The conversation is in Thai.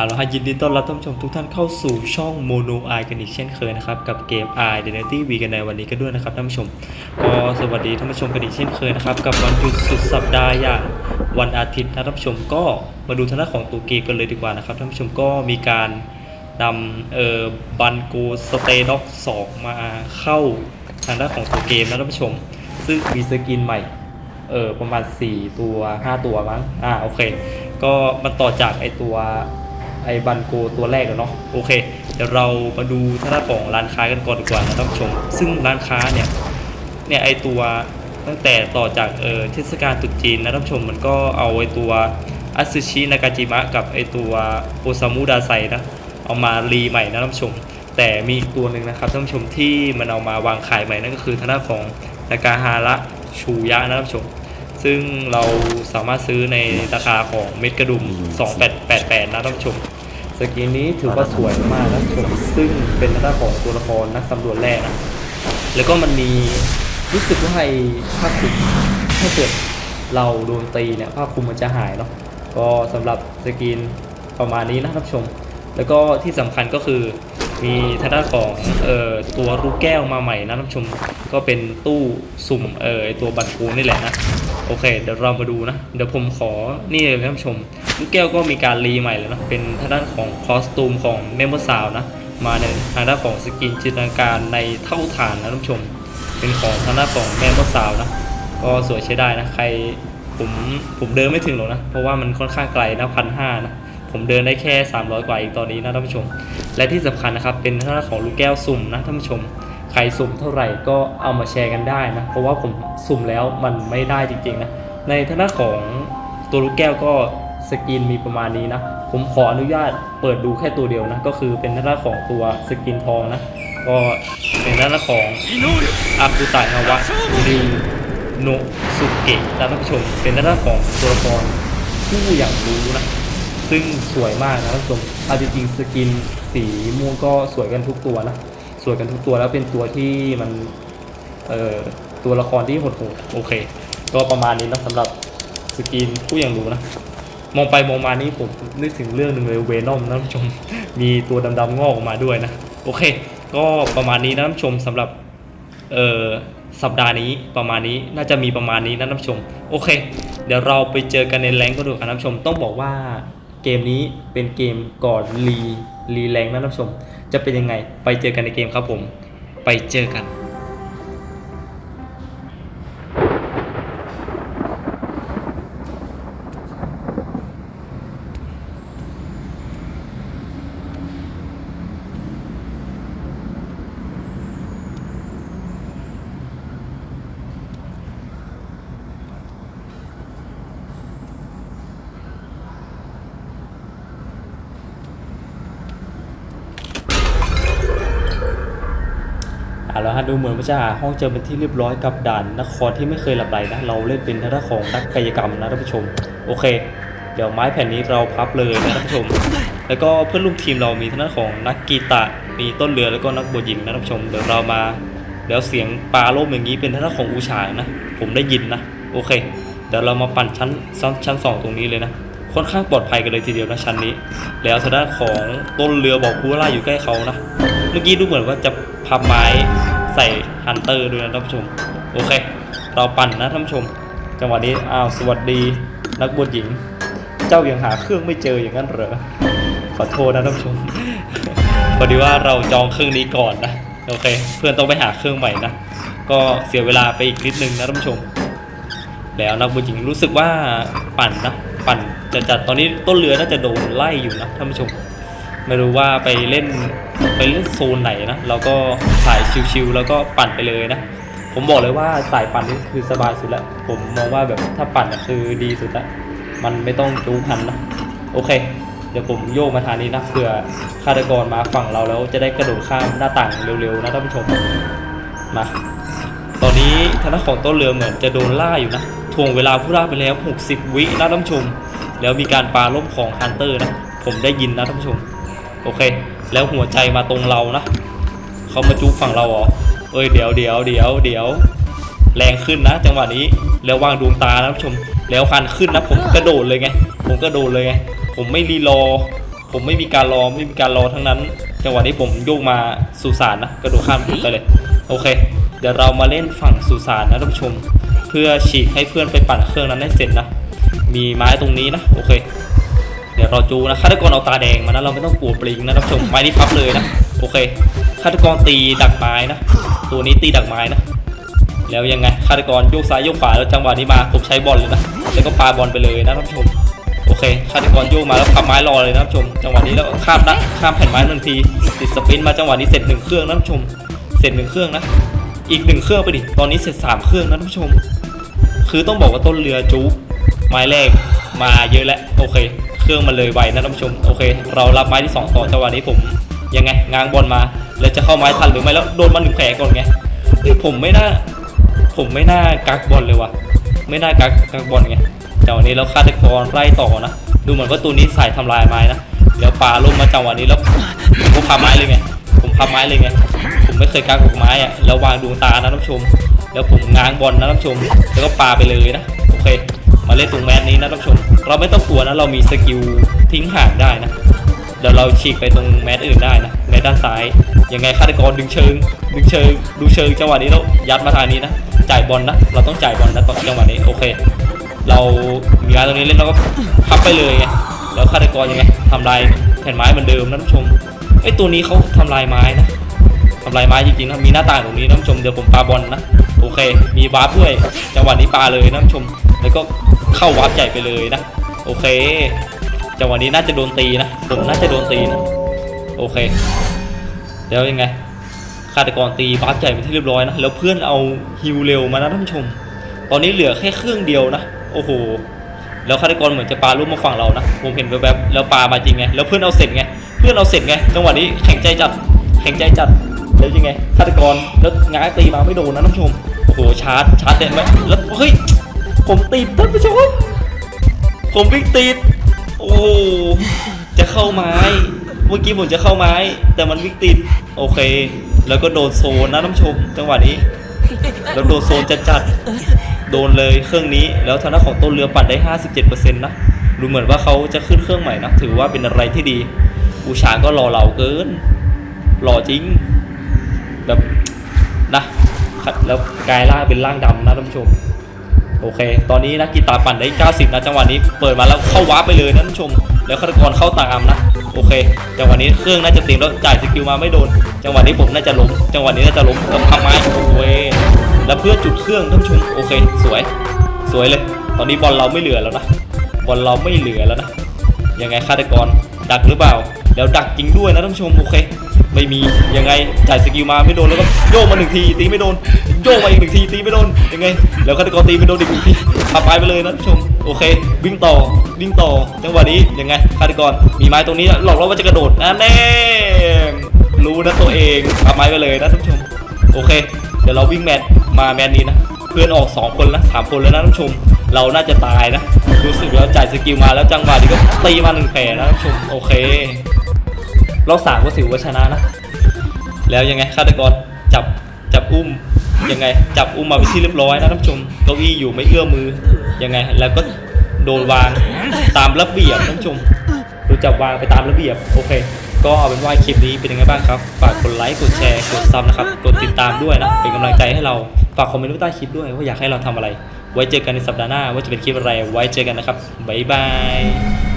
เอาละฮะยินดีต้อนรับท่านผู้ชมทุกท่านเข้าสู่ช่องโมโนไอกันอีกเช่นเคยนะครับ กับเกม i d e n t i t y V กันในวันนี้กันด้วยนะครับท่านผู้ชม ก็สวัสดีท่านผู้ชมกันอีกเช่นเคยนะครับ กับวันหยุดสุดสัปดาห์อย่างวันอาทิตย์นะท่านผู้ชมก็มาดูทางด้านของตัวเกมกันเลยดีกว่านะครับท่านผู้ชมก็มีการนำเอ่อบันโกสเตด็อกสองมาเข้าทางด้านของตัวเกมนะท่านผู้ชม ซึ่งมีสกินใหม่เออประมาณ 4 ตัว 5 ตัวมั้งอ่าโอเค ก็มันต่อจากไอตัว ไอบันโกตัวแรกแล้วเนาะโอเค เดี๋ยวเรามาดูท่าของร้านค้ากันก่อนดีกว่านะท่านผู้ชม ซึ่งร้านค้าเนี่ยเนี่ยไอตัวตั้งแต่ต่อจากเออเทศกาลตรุษจีนนะท่านผู้ชมมันก็เอาไอตัวอัซึชินากาจิมะกับไอตัวโอซามุดาไซนะเอามารีใหม่นะท่านผู้ชม แต่มีตัวหนึ่งนะครับท่านผู้ชมที่มันเอามาวางขายใหม่นั่นก็คือทางด้านของนากาฮาระชูยะนะท่านผู้ชม ซึ่งเราสามารถซื้อในราคาของเม็ดกระดุม 2888 นะท่านผู้ชมสกินนี้ถือว่าสวยมากนะท่านผู้ชมซึ่งเป็นหน้าของตัวละครนักสำรวจแรกนะแล้วก็มันมีรู้สึกว่าไอ้ผ้าคลุมถ้าเกิดเราโดนตีเนี่ยผ้าคลุมมันจะหายเนาะก็สำหรับสกินประมาณนี้นะท่านผู้ชม แล้วก็ที่สำคัญก็คือมีทางด้านของเอ่อตัวลูกแก้วมาใหม่นะท่านผู้ชมก็เป็นตู้สุ่มเอ่อไอ้ตัวบัตรคูนี่แหละนะ โอเค เดี๋ยวเรามาดูนะ เดี๋ยวผมขอนี่เลยนะท่านผู้ชมลูกแก้วก็มีการรีใหม่แล้วนะ เป็นทางด้านของคอสตูมของเมมเบอร์สาวนะ มาในทางด้านของสกินจินตนาการในเท่าฐานนะท่านผู้ชม เป็นของทางด้านของแมมเบอร์สาวนะ ก็สวยใช้ได้นะ ใครผมผมเดินไม่ถึงหรอกนะ เพราะว่ามันค่อนข้างไกลนะพันห้านะ ผมเดินได้แค่ 300 กว่าอีกตอนนี้นะท่านผู้ชม และที่สำคัญนะครับ เป็นทางด้านของลูกแก้วสุ่มนะท่านผู้ชม ใครสุ่มเท่าไหร่ก็เอามาแชร์กันได้นะ เพราะว่าผมสุ่มแล้วมันไม่ได้จริงๆนะ ในทางด้าของตัวลูกแก้วก็สกินมีประมาณนี้นะ ผมขออนุญาตเปิดดูแค่ตัวเดียวนะ ก็คือเป็นทางด้าของตัวสกินทองนะ ก็เป็นทางด้าของอากุตะนาวะริวโนสุเกะนะท่านผู้ชม เป็นทางด้าของตัวละครผู้อย่างรู้นะ ซึ่งสวยมากนะท่านผู้ชมเอาจริงๆสกินสีม่วงก็สวยกันทุกตัวนะ สวยกันทุกตัวแล้วเป็นตัวที่มันเอ่อตัวละครที่โหดๆโอเค ก็ประมาณนี้นะสำหรับสกินผู้อย่างรู้นะมองไปมองมานี่ผมนึกถึงเรื่องหนึ่งเลยเวนอมนะท่านผู้ชมมีตัวดำๆงอกออกมาด้วยนะโอเค ก็ประมาณนี้นะท่านผู้ชมสำหรับเอ่อสัปดาห์นี้ประมาณนี้น่าจะมีประมาณนี้นะท่านผู้ชม โอเค เดี๋ยวเราไปเจอกันในแรงก็ดูกันท่านผู้ชมต้องบอกว่าเกมนี้เป็นเกมก่อนรีรีแรงนะท่านผู้ชม จะเป็นยังไง ไปเจอกันในเกมครับผม ไปเจอกัน แล้วฮะดูเหมือนว่าจะหาห้องเจอเป็นที่เรียบร้อยกับด่านนครที่ไม่เคยหลับไหลนะเราเล่นเป็นทางด้าของนักกายกรรมนะท่านผู้ชม โอเค เดี๋ยวไม้แผ่นนี้เราพับเลยนะท่านผู้ชม แล้วก็เพื่อนร่วมทีมเรามีทางด้านของนักกีตาร์มีต้นเรือแล้วก็นักบวชหญิงนะท่านผู้ชมเดี๋ยวเรามาเดี๋ยวเสียงปลาโลมอย่างนี้เป็นทางด้านของอูชายนะ ผมได้ยินนะโอเค เดี๋ยวเรามาปั่นชั้นชั้นชั้นสองตรงนี้เลยนะค่อนข้างปลอดภัยกันเลยทีเดียวนะชั้นนี้ แล้วทางด้านของต้นเรือบอกผู้ล่าอยู่ใกล้เขานะ เมื่อกี้ดูเหมือนว่าจะพับไม้ใส่ฮันเตอร์ด้วยนะท่านผู้ชม โอเค เราปั่นนะท่านผู้ชม จังหวะนี้อ้าวสวัสดีนักบวชหญิง เจ้ายังหาเครื่องไม่เจออย่างนั้นเหรอ ขอโทษนะท่านผู้ชม พอดีว่าเราจองเครื่องนี้ก่อนนะ โอเค เพื่อนต้องไปหาเครื่องใหม่นะ ก็เสียเวลาไปอีกนิดนึงนะท่านผู้ชม แล้วนักบุญหญิงรู้สึกว่าปั่นนะ ปั่นจะจัดตอนนี้ต้นเรือน่าจะโดนไล่อยู่นะท่านผู้ชม ไม่รู้ว่าไปเล่นไปเล่นโซนไหนนะเราก็สายชิวๆแล้วก็ปั่นไปเลยนะ ผมบอกเลยว่าสายปั่นนี่คือสบายสุดล้วผมมองว่าแบบถ้าปั่นคือดีสุดละมันไม่ต้องจูพันนะโอเค เดี๋ยวผมโยกมาทางนี้นะเผื่อฆาตกรมาฝั่งเราแล้วจะได้กระโดดข้ามหน้าต่างเร็วๆนะท่านผู้ชมมาตอนนี้ทางด้านของต้นเรือเหมือนจะโดนล่าอยู่นะทวงเวลาผู้ล่าไปแล้ว 60 วินะท่านผู้ชม แล้วมีการปาล่มของฮันเตอร์นะ ผมได้ยินนะท่านผู้ชม โอเค แล้วหัวใจมาตรงเรานะเขามาจูบฝั่งเราเหรอเอ้ยเดี๋ยวเดี๋ยวเดี๋ยวเดี๋ยวแรงขึ้นนะ จังหวะนี้แล้ววางดวงตานะท่านผู้ชม แล้วคันขึ้นนะ ผมกระโดดเลยไง ผมกระโดดเลยไง ผมไม่รีรอ ผมไม่มีการรอไม่มีการรอทั้งนั้น จังหวะนี้ผมโยกมาสุสานนะกระโดดข้ามไปเลย โอเค เดี๋ยวเรามาเล่นฝั่งสุสานนะท่านผู้ชม เพื่อฉีกให้เพื่อนไปปั่นเครื่องนั้นให้เสร็จนะมีไม้ตรงนี้นะโอเค เดี๋ยวเราจูนะฆาตกรเอาตาแดงมานะเราไม่ต้องกลัวปลิงนะท่านผู้ชมไม้นี้พับเลยนะโอเคฆาตกรตีดักไม้นะ ตัวนี้ตีดักไม้นะ แล้วยังไงฆาตกรโยกซ้ายโยกขวาแล้วจังหวะนี้มาผมใช้บอลเลยนะแล้วก็ปาบอลไปเลยนะท่านผู้ชมโอเคฆาตกรโยกมาแล้วพับไม้รอเลยนะท่านผู้ชม จังหวะนี้แล้วข้ามนะข้ามแผ่นไม้ทันทีติดสปินมาจังหวะนี้เสร็จหนึ่งเครื่องนะท่านผู้ชม เสร็จหนึ่งเครื่องนะ อีกหนึ่งเครื่องไปดิตอนนี้เสร็จสามเครื่องนะท่านผู้ชม คือต้องบอกว่าต้นเรือจุไม้แรกมาเยอะแล้วโอเค รื่องมันเลยไวนะท่านผู้ชมโอเค เรารับไม้ที่สองต่อจังหวะนี้ผมยังไงง้างบอลมา แล้วจะเข้าไม้ทันหรือไม่แล้วโดนมันหนึ่งแผลก่อนไงผมไม่น่าผมไม่น่ากักบอลเลยว่ะไม่น่ากักกักบอลไงจังหวะนี้แล้วฆาตกรไล่ต่อนะดูเหมือนว่าตัวนี้ใส่ทำลายไม้นะแล้วปลาลงมาจังหวะนี้แล้วผมก็พับไม้เลยไงผมพับไม้เลยไงผมไม่เคยกักกับไม้อะแล้ววางดวงตานะท่านผู้ชม แล้วผมง้างบอลนะท่านผู้ชม แล้วก็ปาไปเลยนะโอเค มาเล่นตรงแมตช์นี้นะท่านผู้ชม เราไม่ต้องกลัวนะเรามีสกิลทิ้งห่างได้นะเดี๋ยวเราฉีกไปตรงแมตช์อื่นได้นะแมตช์ด้านซ้ายยังไงฆาตกรดึงเชิง ดึงเชิงดูเชิงจังหวะนี้แล้วยัดมาทางนี้นะจ่ายบอลนะ เราต้องจ่ายบอลนะตอนจังหวะนี้โอเค เรามีการตรงนี้เล่นเราก็พับไปเลยไงแล้วฆาตกรยังไงทำลายแผ่นไม้เหมือนเดิมนะท่านผู้ชมไอตัวนี้เขาทำลายไม้นะทำลายไม้จริงๆนะมีหน้าต่างตรงนี้นะท่านผู้ชมเดี๋ยวผมปาบอลนะ โอเค มีวาร์ปด้วย จังหวะนี้ปลาเลยนะชม แล้วก็เข้าวาร์ปใหญ่ไปเลยนะ โอเค จังหวะนี้น่าจะโดนตีนะ ผมน่าจะโดนตีนะ โอเค แล้วยังไงฆาตกรตีบาสใหญ่เป็นที่เรียบร้อยนะ แล้วเพื่อนเอาฮิวเร็วมานะท่านผู้ชม ตอนนี้เหลือแค่เครื่องเดียวนะ โอ้โห แล้วฆาตกรเหมือนจะปาลูกมาฝั่งเรานะ ผมเห็นแวบๆแล้วปามาจริงไง แล้วเพื่อนเอาเสร็จไง เพื่อนเอาเสร็จไง จังหวะนี้แข็งใจจัด แข็งใจจัด แล้วยังไงฆาตกรแล้วง้างตีมาไม่โดนนะท่านผู้ชมโอ้โหชาร์จชาร์จเด่นไหมแล้วเฮ้ยผมติดท่านผู้ชมผมวิ่งติดโอ้จะเข้าไม้ เมื่อกี้ผมจะเข้าไม้ แต่มันวิ่งติดโอเค แล้วก็โดนโซนนะท่านผู้ชม จังหวะนี้แล้วโดนโซนจัดจัดโดนเลยเครื่องนี้แล้วทางด้านของต้นเรือปั่นได้ 57%นะดูเหมือนว่าเขาจะขึ้นเครื่องใหม่นะ ถือว่าเป็นอะไรที่ดี อูชาก็รอเราเกิน รอจริง แบบนะแล้วกลายร่างเป็นร่างดำนะท่านผู้ชม โอเค ตอนนี้นะกีตาร์ปั่นได้ 90 นะจังหวะนี้เปิดมาแล้วเข้าวาร์ปไปเลยนะท่านผู้ชม แล้วฆาตกรเข้าตามนะ โอเค จังหวะนี้เครื่องน่าจะเต็มแล้วจ่ายสกิลมาไม่โดน จังหวะนี้ผมน่าจะล้ม จังหวะนี้น่าจะล้มแล้วทำไม้โอ้ยแล้วเพื่อจุดเครื่องท่านผู้ชม โอเค สวย สวยเลย ตอนนี้บอลเราไม่เหลือแล้วนะ บอลเราไม่เหลือแล้วนะ ยังไงฆาตกรดักหรือเปล่า แล้วดักจริงด้วยนะท่านผู้ชม โอเค ไม่มียังไงจ่ายสกิลมาไม่โดนแล้วก็โยกมาหนึ่งทีตีไม่โดนโยกมาอีกหนึ่งทีตีไม่โดนยังไง แล้วฆาตกรตีไม่โดนอีกหนึ่งทีขับไปไปเลยนะท่านผู้ชมโอเค วิ่งต่อวิ่งต่อจังหวะนี้ยังไงฆาตกรมีไม้ตรงนี้หลอกเราว่าจะกระโดดนะแน่รู้นะตัวเองขับไม้ไปเลยนะท่านผู้ชมโอเค เดี๋ยวเราวิ่งแมตมาแมตนี้นะเพื่อนออก 2 คนแล้วสามคนแล้วนะท่านผู้ชม เราน่าจะตายนะ รู้สึกแล้วจ่ายสกิลมาแล้วจังหวะนี้ก็ตีมาหนึ่งแผลนะท่านผู้ชมโอเค เราสามก็ถือว่าชนะนะ แล้วยังไงฆาตกรจับจับอุ้มยังไง จับอุ้มมาเป็นที่เรียบร้อยนะท่านผู้ชมเก้าอี้อยู่ไม่เอื้อมมือยังไง แล้วก็โดนวางตามระเบียบท่านผู้ชมดูจับวางไปตามระเบียบโอเค ก็เอาเป็นว่าคลิปนี้เป็นยังไงบ้างครับฝากกดไลค์กดแชร์กดซับนะครับกดติดตามด้วยนะเป็นกำลังใจให้เราฝากคอมเมนต์ไว้ใต้คลิปด้วยว่าอยากให้เราทำอะไร ไว้เจอกันในสัปดาห์หน้าว่าจะเป็นคลิปอะไรไว้เจอกันนะครับบ๊ายบาย